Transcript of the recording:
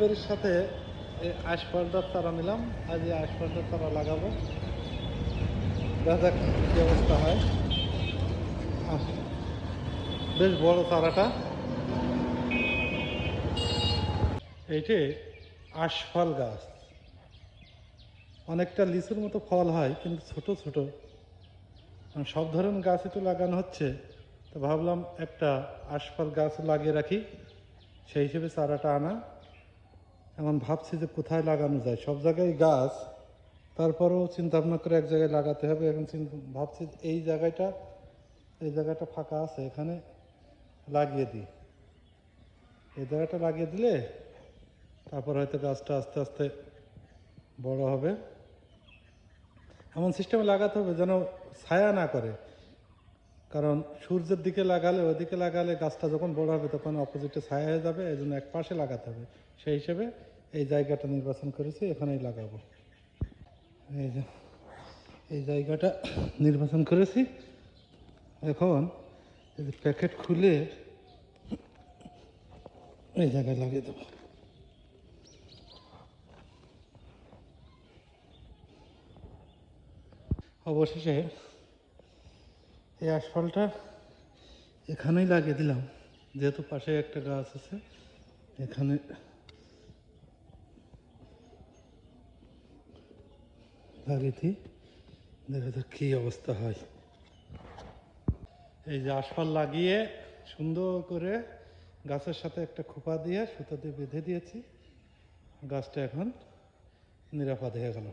বেরির সাথে এই আশফলটার তারা নিলাম। আজ এই আশফলটার তারা লাগাবো। দেখা কি অবস্থা হয়। বেশ বড় তারাটা এইটি আশফল গাছ। অনেকটা লিচুর মতো ফল হয়, কিন্তু ছোট ছোট। সব ধরনের গাছ একটু লাগানো হচ্ছে। তো ভাবলাম একটা আশফল গাছ লাগিয়ে রাখি। সেই হিসেবে চারাটা আনা। এখন ভাবছি যে কোথায় লাগানো যায়। সব জায়গায় গাছ, তারপরেও চিন্তা ভাবনা করে এক জায়গায় লাগাতে হবে। এখন ভাবছি এই জায়গাটা এই জায়গাটা ফাঁকা আছে, এখানে লাগিয়ে দিই। এই জায়গাটা লাগিয়ে দিলে তারপর হয়তো গাছটা আস্তে আস্তে বড় হবে। এমন সিস্টেমে লাগাতে হবে যেন ছায়া না করে। কারণ সূর্যের দিকে লাগালে ওদিকে লাগালে গাছটা যখন বড় হবে তখন অপোজিটে ছায়া হয়ে যাবে, এই জন্য এক পাশে লাগাতে হবে। সেই হিসেবে এই জায়গাটা নির্বাচন করেছি, এখানেই লাগাবো। এই যে, এই জায়গাটা নির্বাচন করেছি। এখন এই প্যাকেট খুলে এই জায়গায় লাগিয়ে দেবো। অবশেষে এই আশফলটা এখানেই লাগিয়ে দিলাম। যেহেতু পাশে একটা গাছ আছে, এখানে লাগিয়ে দিই। দেখা যাক কী অবস্থা হয়। এই যে আশফল লাগিয়ে সুন্দর করে গাছের সাথে একটা খোপা দিয়ে সুতো দিয়ে বেঁধে দিয়েছি। গাছটা এখন নিরাপদ হয়ে গেল।